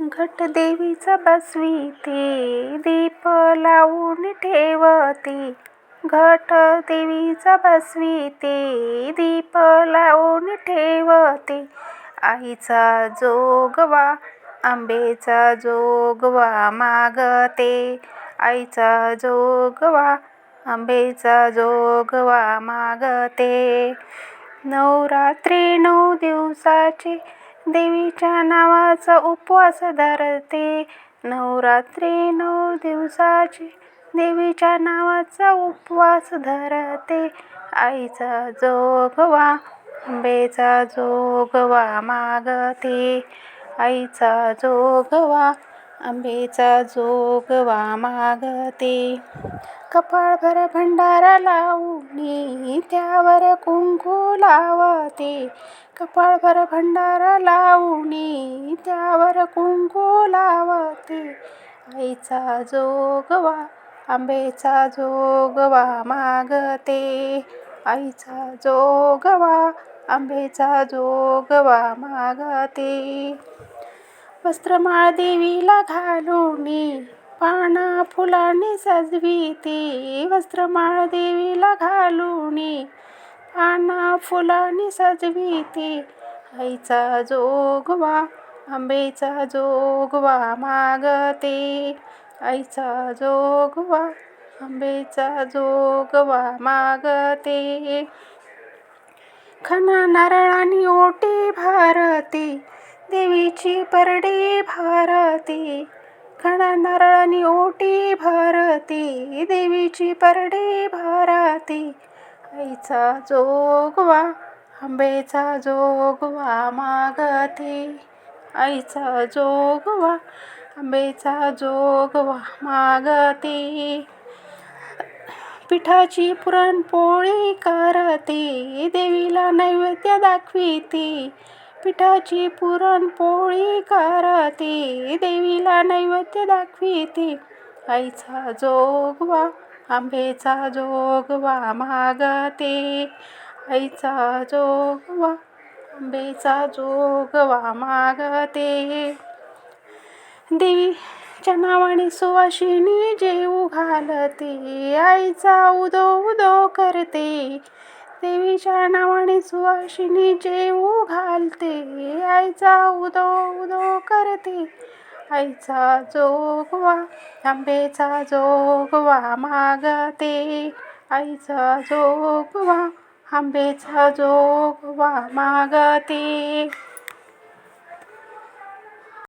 घट देवीचा बसविते दीप लावून ठेवते. घट देवीचा बसविते दीप लावून ठेवते. आईचा जोगवा आंबेचा जोगवा मागते. आईचा जोगवा आंबेचा जोगवा मागते. नवरात्री नऊ दिवसाची देवीच्या नावाचा उपवास धरते. नवरात्री नऊ दिवसाची देवीच्या नावाचा उपवास धरते. आईचा जोगवा आंबेचा जोगवा मागते. आईचा जोगवा आंबेचा जोगवा मागते. कपाळभर भंडारा लावणी त्यावर कुंकू लावते. कपाळभर भंडारा लावूनी त्यावर कुंकू लावते. आईचा जोगवा आंबेचा जोगवा मागते. आईचा जोगवा आंबेचा जोगवा मागते. वस्त्रमाळ देवीला घालूनी पाना फुलांनी सजविते. वस्त्रमाळ देवीला घालूनी पाना फुलांनी सजविते. आईचा जोगवा आंबेचा जोगवा मागते. आईचा जोगवा आंबेचा जोगवा मागते. खना नारळानी ओटी भारते देवीची परडे भारते. खना नारळानी ओटी भारते देवीची परडे भारते. आईचा जोगवा आंबेचा जोगवा मागते. आईचा जोगवा आंबेचा जोगवा मागते. पिठाची पुरणपोळी करते देवीला नैवेद्य दाखविते. पिठाची पुरणपोळी करते देवीला नैवेद्य दाखविते. आईचा जोगवा आंबेचा जोगवा मागते आईचा जोगवा आंबेचा जोगवा मागते. देवीच्या नावाने सुवासिनी जेऊ घालते आईचा उदो उदो करते. देवीच्या नावाने सुवासिनी जेऊ घालते आईचा उदो उदो करते. आईचा जोगवा आंबेचा जोगवा मागते आईचा जोगवा आंबेचा जोगवा मागते